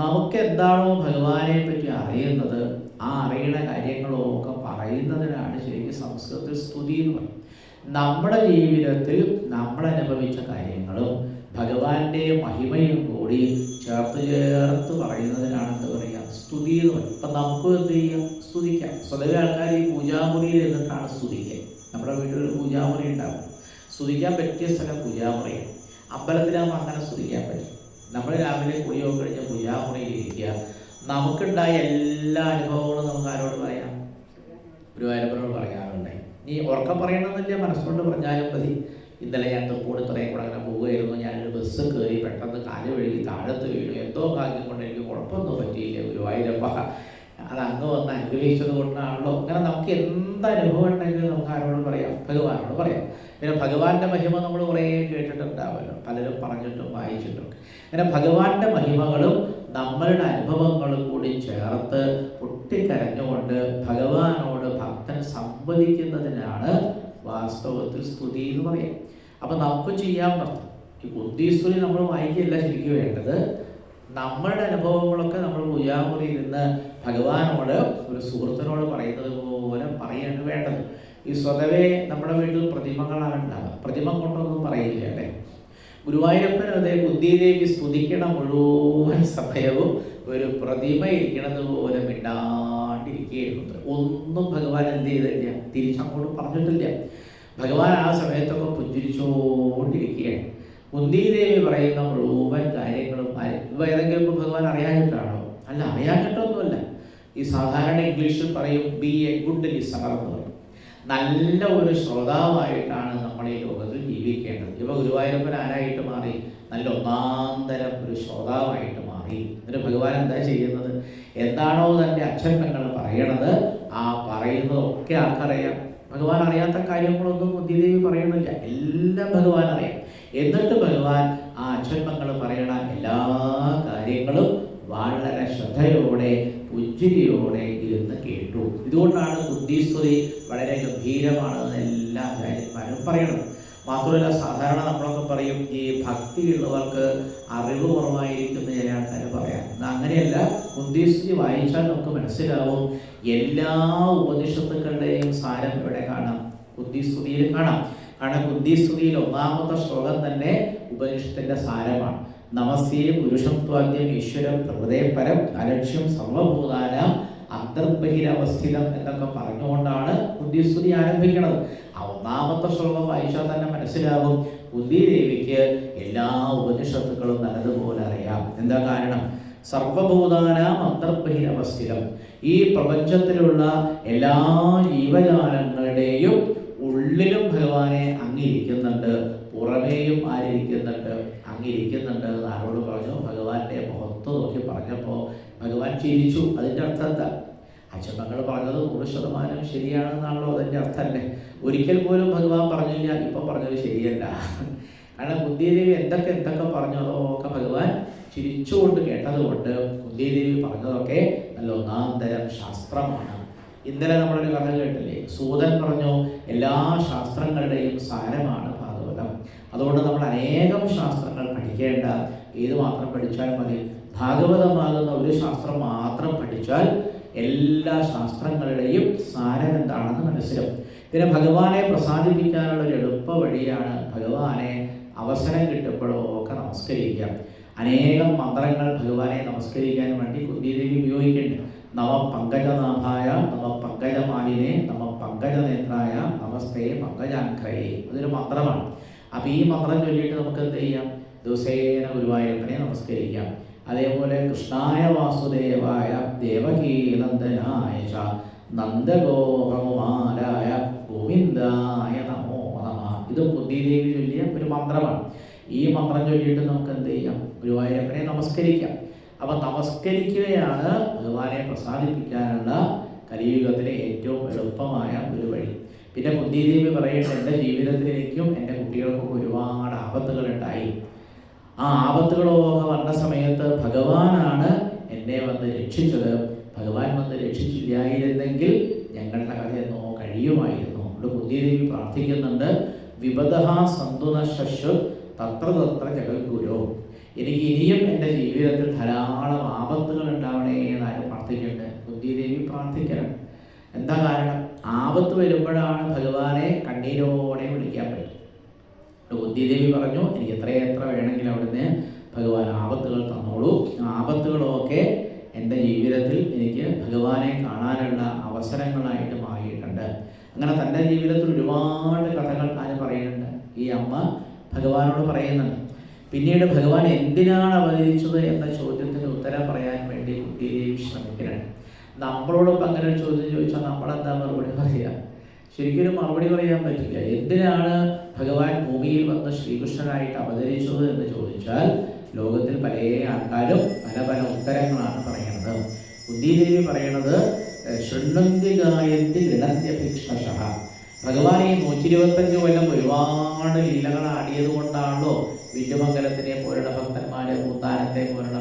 നമുക്ക് എന്താണോ ഭഗവാനെ പറ്റി അറിയുന്നത് ആ അറിയുന്ന കാര്യങ്ങളൊക്കെ പറയുന്നതിനാണ് ശരിക്കും സംസ്കൃതത്തിൽ സ്തുതി എന്ന് പറയുന്നത്. നമ്മുടെ ജീവിതത്തിൽ നമ്മൾ അനുഭവിച്ച കാര്യങ്ങളും ഭഗവാന്റെ മഹിമയും കൂടി ചേർത്ത് ചേർത്ത് പറയുന്നതിനാണ് എന്താ പറയുക? സ്തുതി എന്ന് പറയും ഇപ്പം നമുക്ക് എന്ത് ചെയ്യാം? സ്തുതിക്കാം. സ്വതവേ ആൾക്കാർ ഈ പൂജാമുറിയിൽ എന്നിട്ടാണ് സ്തുതിക്കുക. നമ്മുടെ വീട്ടിൽ ഒരു പൂജാമുറി ഉണ്ടാവും സ്തുതിക്കാൻ പറ്റിയ സ്ഥലം പൂജാമുറിയാണ്. അമ്പലത്തിലാകുമ്പോൾ അങ്ങനെ സ്തുതിക്കാൻ പറ്റും. നമ്മൾ രാവിലെ കുളിയോ കഴിഞ്ഞ് പൂജാമുറിയിൽ ഇരിക്കുക. നമുക്കുണ്ടായ എല്ലാ അനുഭവങ്ങളും നമുക്ക് ആരോട് പറയാം? ഗുരുവായൂരപ്പനോട് പറയാറുണ്ട്. നീ ഉറക്കം പറയണമെന്നില്ല മനസ്സുകൊണ്ട് പറഞ്ഞാലും മതി. ഇന്നലെ ഞാൻ ഇത്രയും കൂടെ അങ്ങനെ പോവുകയായിരുന്നു. ഞാനൊരു ബസ് കയറി പെട്ടെന്ന് കാൽ വഴുകി താഴത്ത് വീണു. എന്തോ ഭാഗ്യം കൊണ്ട് എനിക്ക് കുഴപ്പമൊന്നും പറ്റിയില്ല ഗുരുവായൂരപ്പ. അത് അങ്ങ് വന്ന് അനുഗ്രഹിച്ചത് കൊണ്ടാണല്ലോ. അങ്ങനെ നമുക്ക് എന്ത് അനുഭവം ഉണ്ടെങ്കിലും നമുക്ക് ആരോട് പറയാം. ഭഗവാനോട് പറയാം. പിന്നെ ഭഗവാന്റെ മഹിമ നമ്മൾ കുറേ കേട്ടിട്ടുണ്ടാവുമല്ലോ പലരും പറഞ്ഞിട്ടും വായിച്ചിട്ടുണ്ട് അങ്ങനെ ഭഗവാന്റെ മഹിമകളും നമ്മളുടെ അനുഭവങ്ങളും കൂടി ചേർത്ത് പൊട്ടിക്കരഞ്ഞുകൊണ്ട് ഭഗവാനോട് ഭക്തൻ സംവദിക്കുന്നതിനാണ് വാസ്തവത്തിൽ സ്തുതി എന്ന് പറയാം. അപ്പം നമുക്ക് ചെയ്യാൻ പറ്റും ഈ ബുദ്ധിസ്തുതി നമ്മൾ വായിക്കുകയല്ല ശരിക്കും വേണ്ടത്. നമ്മളുടെ അനുഭവങ്ങളൊക്കെ നമ്മൾ പൂജാമുറിയിൽ നിന്ന് ഭഗവാനോട് ഒരു സുഹൃത്തിനോട് പറയുന്നത് പോലെ പറയാണ് വേണ്ടത്. ഈ സ്വതവേ നമ്മുടെ വീട്ടിൽ പ്രതിമകളാണ് പ്രതിമ കൊണ്ടൊന്നും പറയില്ല അല്ലേ? ഗുരുവായൂരപ്പൻ അതേ ബുദ്ധിദേവി സ്തുതിക്കണ മുഴുവൻ സമയവും ഒരു പ്രതിമ ഇരിക്കണത് പോലെ മിണ്ടാണ്ടിരിക്കുകയായിരുന്നു. ഒന്നും ഭഗവാൻ എന്ത് ചെയ്തില്ല. തിരിച്ചങ്ങോട്ട് പറഞ്ഞിട്ടില്ല. ഭഗവാൻ ആ സമയത്തൊക്കെ പുഞ്ചിരിച്ചുകൊണ്ടിരിക്കുകയാണ് കുന്തിദേവി പറയുന്ന മുഴുവൻ കാര്യങ്ങളും ഏതെങ്കിലും ഭഗവാൻ അറിയാഞ്ഞിട്ടാണോ? അല്ല അറിയാഞ്ഞിട്ടൊന്നുമല്ല ഈ സാധാരണ ഇംഗ്ലീഷിൽ പറയും ബി എ ഗുഡ് ലിസണർ എന്ന് പറയും. നല്ല ഒരു ശ്രോതാവായിട്ടാണ് നമ്മൾ ഈ ലോകത്തിൽ ജീവിക്കേണ്ടത്. ഇപ്പോൾ ഗുരുവായൂരപ്പൻ ആരായിട്ട് മാറി? നല്ല ഒന്നാന്തരം ഒരു ശ്രോതാവായിട്ട് മാറി. എന്നിട്ട് ഭഗവാൻ എന്താ ചെയ്യുന്നത്? എന്താണോ തന്റെ അച്ഛൻ പറയണത് ആ പറയുന്നതൊക്കെ ആർക്കറിയാം ഭഗവാൻ അറിയാത്ത കാര്യങ്ങളൊന്നും ബുദ്ധിദേവി പറയണില്ല എല്ലാം ഭഗവാൻ അറിയാം. എന്നിട്ട് ഭഗവാൻ ആ അച്ഛൻ പെങ്ങൾ പറയണ എല്ലാ കാര്യങ്ങളും വളരെ ശ്രദ്ധയോടെ പുഞ്ചിരിയോടെ ഇരുന്ന് കേട്ടു. ഇതുകൊണ്ടാണ് ബുദ്ധിസ്തുതി വളരെ ഗംഭീരമാണെന്ന് എല്ലാ ആചാര്യന്മാരും പറയണം. മാത്രമല്ല സാധാരണ നമ്മളൊക്കെ പറയും ഈ ഭക്തിയുള്ളവർക്ക് അറിവ് കുറവായിരിക്കുന്ന ചില ആൾക്കാർ പറയാം എന്നാൽ അങ്ങനെയല്ല. ബുദ്ധിസ്തുതി വായിച്ചാൽ നമുക്ക് മനസ്സിലാവും. എല്ലാ ഉപനിഷത്തുക്കളുടെയും സാരം ഇവിടെ കാണാം. ബുദ്ധിസ്തുതിയിൽ കാണാം. കാരണം ബുദ്ധിസ്തുതിയിൽ ഒന്നാമത്തെ ശ്ലോകം തന്നെ ഉപനിഷത്തിന്റെ സാരമാണ്. നമസ്യേ പുരുഷത്വാദ്യം ഈശ്വരം പരം അലക്ഷ്യം സർവഭൂതാന അന്തർബഹിരവസ്ഥിതം എന്നൊക്കെ പറഞ്ഞുകൊണ്ടാണ് ബുദ്ധിസ്തുതി ആരംഭിക്കുന്നത് ഒന്നാമത്തെ ശ്ലോകം വായിച്ചാൽ തന്നെ മനസ്സിലാകും. ബുദ്ധിദേവിക്ക് എല്ലാ ഉപനിഷത്തുക്കളും നല്ലതുപോലെ അറിയാം. എന്താ കാരണം? സർവഭൂതാനാം അന്തർബഹിരവസ്ഥിതം. ഈ പ്രപഞ്ചത്തിലുള്ള എല്ലാ ജീവജാലങ്ങളുടെയും ഉള്ളിലും ഭഗവാനെ അങ്ങിരിക്കുന്നുണ്ട് പുറമേയും ആരിയ്ക്കുന്നുണ്ട്? അങ്ങിരിക്കുന്നുണ്ട് എന്ന് ആരോട് പറഞ്ഞു? ഭഗവാന്റെ മുഖത്ത് നോക്കി പറഞ്ഞപ്പോൾ ഭഗവാൻ ചിരിച്ചു. അതിന്റെ അർത്ഥം എന്താ? അച്ഛമ്മങ്ങൾ പറഞ്ഞത് നൂറ് ശതമാനം ശരിയാണെന്നാണല്ലോ അതിന്റെ അർത്ഥം അല്ലേ? ഒരിക്കൽ പോലും ഭഗവാൻ പറഞ്ഞില്ല. ഇപ്പം പറഞ്ഞത് ശരിയല്ല. കാരണം ബുദ്ധിദേവി എന്തൊക്കെ എന്തൊക്കെ പറഞ്ഞതോ ഒക്കെ ഭഗവാൻ ചിരിച്ചുകൊണ്ട് കേട്ടതുകൊണ്ട് ബുദ്ധിദേവി പറഞ്ഞതൊക്കെ നല്ല ഒന്നാം തരം ശാസ്ത്രമാണ്. ഇന്നലെ നമ്മളൊരു കഥ കേട്ടില്ലേ? സൂതൻ പറഞ്ഞു എല്ലാ ശാസ്ത്രങ്ങളുടെയും സാരമാണ് ഭാഗവതം അതുകൊണ്ട് നമ്മൾ അനേകം ശാസ്ത്രങ്ങൾ പഠിക്കേണ്ട ഏത് മാത്രം പഠിച്ചാൽ മതി? ഭാഗവതമാകുന്ന ഒരു ശാസ്ത്രം മാത്രം പഠിച്ചാൽ എല്ലാ ശാസ്ത്രങ്ങളുടെയും സാരം എന്താണെന്ന് മനസ്സിലാവും. പിന്നെ ഭഗവാനെ പ്രസാദിപ്പിക്കാനുള്ള ഒരു എളുപ്പ വഴിയാണ് ഭഗവാനെ അവസരം കിട്ടുമ്പോഴോ ഒക്കെ നമസ്കരിക്കാം അനേകം മന്ത്രങ്ങൾ ഭഗവാനെ നമസ്കരിക്കാൻ വേണ്ടി കുന്തിദേവി ഉപയോഗിക്കുന്നുണ്ട്. നവ പങ്കജനാഭായ നവ പങ്കജമാലിനെ നവ പങ്കജനേത്രായ നമസ്തേ പങ്കജാഗ്രയെ അതൊരു മന്ത്രമാണ്. അപ്പോൾ ഈ മന്ത്രം ചൊല്ലിയിട്ട് നമുക്ക് എന്ത് ചെയ്യാം? ദിവസേന ഗുരുവായൂരപ്പനെ നമസ്കരിക്കാം. അതേപോലെ കൃഷ്ണായ വാസുദേവായ ദേവകീനന്ദനായ നന്ദഗോപകുമാരായ ഗോവിന്ദായ നമോ നമ. ഇത് ബുദ്ധിദേവി ചൊല്ലിയ ഒരു മന്ത്രമാണ്. ഈ മന്ത്രം ചൊല്ലിയിട്ട് നമുക്ക് എന്ത് ചെയ്യാം? ഗുരുവായൂരപ്പനെ നമസ്കരിക്കാം. അപ്പം നമസ്കരിക്കുകയാണ് ഭഗവാനെ പ്രസാദിപ്പിക്കാനുള്ള കലിയുഗത്തിലെ ഏറ്റവും എളുപ്പമായ ഒരു വഴി. പിന്നെ ബുദ്ധിദേവി പറയുന്നത് എന്റെ ജീവിതത്തിലേക്കും എന്റെ കുട്ടികൾക്കും ഒരുപാട് ആപത്തുകൾ ഉണ്ടായി ആ ആപത്തുകളൊക്കെ വന്ന സമയത്ത് ഭഗവാനാണ് എന്നെ വന്ന് രക്ഷിച്ചത്. ഭഗവാൻ വന്ന് രക്ഷിച്ചില്ലായിരുന്നെങ്കിൽ ഞങ്ങളുടെ കഥ എന്നോ കഴിയുമായിരുന്നു. അവിടെ ബുദ്ധിദേവി പ്രാർത്ഥിക്കുന്നുണ്ട്. വിപദ സന്തുന ശശു തത്ര തത്ര ജഗദ്ഗുരു. എനിക്ക് ഇനിയും എന്റെ ജീവിതത്തിൽ ധാരാളം ആപത്തുകൾ ഉണ്ടാവണേ എന്നാലും പ്രാർത്ഥിക്കുന്നുണ്ട് ബുദ്ധിദേവി പ്രാർത്ഥിക്കണം. എന്താ കാരണം? ആപത്ത് വരുമ്പോഴാണ് ഭഗവാനെ കണ്ണീരോടെ വിളിക്കാൻ പറ്റും ബുദ്ധിദേവി പറഞ്ഞു എനിക്ക് എത്രയെത്ര വേണമെങ്കിൽ അവിടുന്ന് ഭഗവാൻ ആപത്തുകൾ തന്നോളൂ. ആപത്തുകളൊക്കെ എന്റെ ജീവിതത്തിൽ എനിക്ക് ഭഗവാനെ കാണാനുള്ള അവസരങ്ങളായിട്ട് മാറിയിട്ടുണ്ട്. അങ്ങനെ തന്റെ ജീവിതത്തിൽ ഒരുപാട് കഥകൾ ആര് പറയുന്നുണ്ട്. ഈ അമ്മ ഭഗവാനോട് പറയുന്നുണ്ട് പിന്നീട് ഭഗവാൻ എന്തിനാണ് അവതരിച്ചത് എന്ന ചോദ്യത്തിന് ഉത്തരം പറയാൻ വേണ്ടി കുട്ടിയെയും ശ്രമിക്കുന്നുണ്ട് നമ്മളോടൊപ്പം അങ്ങനെ ഒരു ചോദ്യം ചോദിച്ചാൽ നമ്മളെന്താ മറുപടി പറയുക ശരിക്കും മറുപടി പറയാൻ പറ്റില്ല. എന്തിനാണ് ഭഗവാൻ ഭൂമിയിൽ വന്ന ശ്രീകൃഷ്ണനായിട്ട് അവതരിച്ചത് എന്ന് ചോദിച്ചാൽ ലോകത്തിൽ പല ആൾക്കാരും പല പല ഉത്തരങ്ങളാണ് പറയുന്നത്. ബുദ്ധിദേവി പറയണത് ശൃണ്ണന്തി ഗായന്തി ഗണന്യഭിക്ഷഷ ഭഗവാൻ ഈ നൂറ്റി ഇരുപത്തഞ്ച് കൊല്ലം ഒരുപാട് ലീലകൾ ആടിയത് കൊണ്ടാണല്ലോ വില്ലുമംഗലത്തിനെ പോലുള്ള ഭക്തന്മാരെ പൂത്താനത്തെ പോലുള്ള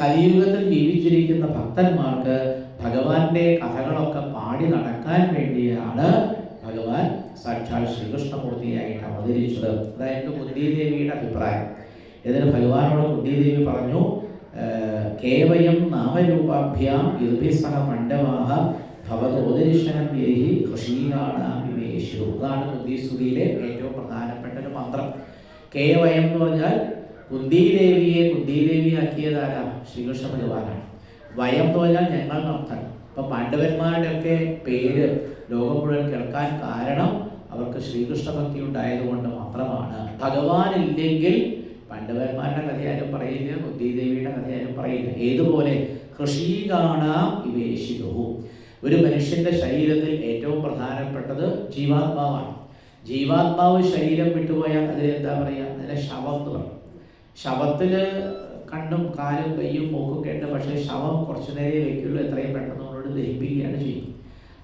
കലിയുഗത്തിൽ ജീവിച്ചിരിക്കുന്ന ഭക്തന്മാർക്ക് ഭഗവാന്റെ കഥകളൊക്കെ പാടി നടക്കാൻ വേണ്ടിയാണ് ഭഗവാൻ സാക്ഷാൽ ശ്രീകൃഷ്ണമൂർത്തിയായിട്ട് അവതരിച്ചത്. അതായത് ബുദ്ധിദേവിയുടെ അഭിപ്രായം. ഇതിന് ഭഗവാനോട് ബുദ്ധിദേവി പറഞ്ഞു കേവയം നാമരൂപാഭ്യാം യുധിസഹ പണ്ഡവാഹ ഭവതോദരിശനം യഹി കൃഷീകാണാവിവേശു അതാണ് ബുദ്ധിസ്തുതിയിലെ ഏറ്റവും പ്രധാനപ്പെട്ട ഒരു മന്ത്രം. കേവയം എന്ന് പറഞ്ഞാൽ കുന്തിദേവിയെ കുന്തിദേവിയാക്കിയതാരാ? ശ്രീകൃഷ്ണ ഭഗവാനാണ് വയം പറഞ്ഞാൽ ഞങ്ങൾ നടത്തണം അപ്പൊ പാണ്ഡവന്മാരുടെ ഒക്കെ പേര് ലോകം മുഴുവൻ കേൾക്കാൻ കാരണം അവർക്ക് ശ്രീകൃഷ്ണ ഭക്തി ഉണ്ടായതുകൊണ്ട് മാത്രമാണ്. ഭഗവാൻ ഇല്ലെങ്കിൽ പാണ്ഡവന്മാരുടെ കഥ ആരും പറയില്ല ബുദ്ധിദേവിയുടെ കഥ ആരും പറയില്ല. ഏതുപോലെ കൃഷികാണ ഇവേശിതവും ഒരു മനുഷ്യന്റെ ശരീരത്തിൽ ഏറ്റവും പ്രധാനപ്പെട്ടത് ജീവാത്മാവാണ്. ജീവാത്മാവ് ശരീരം വിട്ടുപോയാൽ അതിലെന്താ പറയുക? അതിനെ ശവം എന്ന് പറയും. ശവത്തിൽ കണ്ണും കാലും കയ്യും മൂക്കും കേട്ട് പക്ഷേ ശവം കുറച്ചു നേരം വയ്ക്കുള്ളൂ. എത്രയും പെട്ടെന്ന് നമ്മളോട് ദഹിപ്പിക്കുകയാണ് ചെയ്യുന്നത്.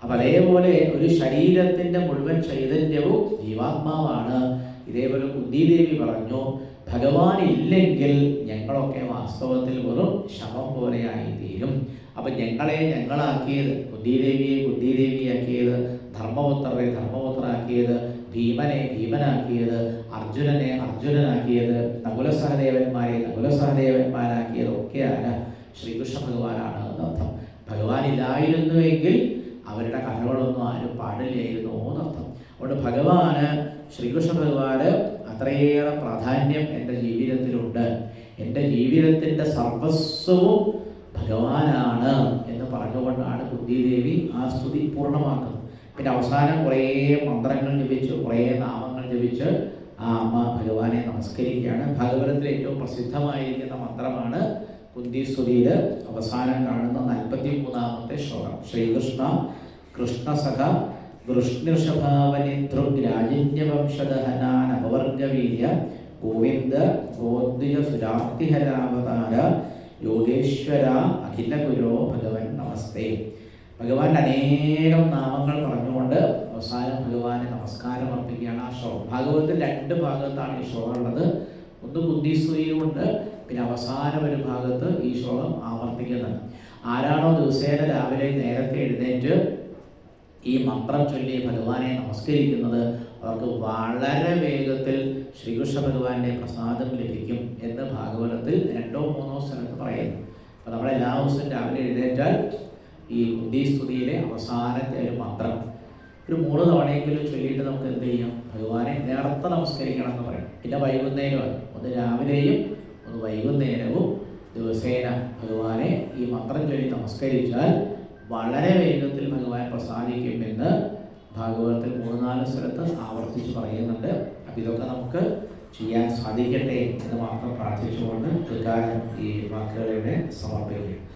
അപ്പം അതേപോലെ ഒരു ശരീരത്തിന്റെ മുഴുവൻ ചൈതന്യവും ജീവാത്മാവാണ്. ഇതേപോലെ ബുദ്ധിദേവി പറഞ്ഞു ഭഗവാൻ ഇല്ലെങ്കിൽ ഞങ്ങളൊക്കെ വാസ്തവത്തിൽ വെറും ശവം പോലെയായി തീരും അപ്പം ഞങ്ങളെ ഞങ്ങളാക്കിയത് ബുദ്ധിദേവിയെ ബുദ്ധിദേവിയാക്കിയത് ധർമ്മപുത്രരെ ധർമ്മപുത്രരാക്കിയത് ഭീമനെ ഭീമനാക്കിയത് അർജുനനെ അർജുനനാക്കിയത് നകുലസഹദേവന്മാരെ നകുലസഹദേവന്മാരാക്കിയത് ഒക്കെയാണ് ശ്രീകൃഷ്ണ ഭഗവാനാണ് എന്നർത്ഥം. ഭഗവാൻ ഇല്ലായിരുന്നുവെങ്കിൽ അവരുടെ കഥകളൊന്നും ആരും പാടില്ലായിരുന്നു എന്നർത്ഥം. അതുകൊണ്ട് ഭഗവാന് ശ്രീകൃഷ്ണ ഭഗവാന് അത്രയേറെ പ്രാധാന്യം എന്റെ ജീവിതത്തിലുണ്ട്. എന്റെ ജീവിതത്തിന്റെ സർവസ്വവും ഭഗവാനാണ് എന്ന് പറഞ്ഞുകൊണ്ടാണ് ബുദ്ധിദേവി ആ സ്തുതി പൂർണമാക്കുന്നത്. പിന്നെ അവസാനം കുറേ മന്ത്രങ്ങൾ ജപിച്ച് കുറേ നാമങ്ങൾ ജപിച്ച് ആ അമ്മ ഭഗവാനെ നമസ്കരിക്കുകയാണ്. ഭാഗവതത്തിലെ ഏറ്റവും പ്രസിദ്ധമായിരിക്കുന്ന മന്ത്രമാണ് കുന്തിസ്തുതിയിൽ അവസാനം കാണുന്ന നാൽപ്പത്തി മൂന്നാമത്തെ ശ്ലോകം. ശ്രീകൃഷ്ണ കൃഷ്ണസഖ വൃഷ്ണിർഷഭാവനിധൃഗ്രാജിന്യവംശദഹനാനപവർഗവീര്യ ഗോവിന്ദ ഗോദ്വിജ യോഗേശ്വര അഖില ഗുരോ ഭഗവൻ നമസ്തേ. ഭഗവാന്റെ അനേകം നാമങ്ങൾ പറഞ്ഞുകൊണ്ട് അവസാനം ഭഗവാനെ നമസ്കാരം അർപ്പിക്കുകയാണ് ആ ശ്ലോകം. ഭാഗവതത്തിൽ രണ്ട് ഭാഗത്താണ് ഈ ശ്ലോകം ഉള്ളത്. ഒന്ന് ബുദ്ധിസ്തുതിയിലുണ്ട് പിന്നെ അവസാനം ഒരു ഭാഗത്ത് ഈ ശ്ലോകം ആവർത്തിക്കുന്നത്. ആരാണോ ദിവസേന രാവിലെ നേരത്തെ എഴുന്നേറ്റ് ഈ മന്ത്രം ചൊല്ലി ഭഗവാനെ നമസ്കരിക്കുന്നത് അവർക്ക് വളരെ വേഗത്തിൽ ശ്രീകൃഷ്ണ ഭഗവാന്റെ പ്രസാദം ലഭിക്കും എന്ന് ഭാഗവതത്തിൽ രണ്ടോ മൂന്നോ സ്ഥലത്ത് പറയുന്നു. അപ്പോൾ നമ്മൾ എല്ലാ ദിവസവും രാവിലെ എഴുന്നേറ്റാൽ ഈ ബുദ്ധി സ്തുതിയിലെ അവസാനത്തെ ഒരു മന്ത്രം. ഒരു മൂന്ന് തവണയെങ്കിലും ചൊല്ലിയിട്ട് നമുക്ക് എന്ത് ചെയ്യാം? ഭഗവാനെ നേർത്ത നമസ്കരിക്കണം എന്ന് പറയും. പിന്നെ വൈകുന്നേരമാണ്. ഒന്ന് രാവിലെയും ഒന്ന് വൈകുന്നേരവും ദിവസേന ഭഗവാനെ ഈ മന്ത്രം ചൊല്ലി നമസ്കരിച്ചാൽ വളരെ വേഗത്തിൽ ഭഗവാൻ പ്രസാദിക്കുമെന്ന് ഭാഗവതത്തിൽ മൂന്ന് നാല് സ്ഥലത്ത് ആവർത്തിച്ച് പറയുന്നുണ്ട്. അപ്പം ഇതൊക്കെ നമുക്ക് ചെയ്യാൻ സാധിക്കട്ടെ എന്ന് മാത്രം പ്രാർത്ഥിച്ചുകൊണ്ട് തൽക്കാലം ഈ വാക്കുകളെ സമർപ്പിക്കും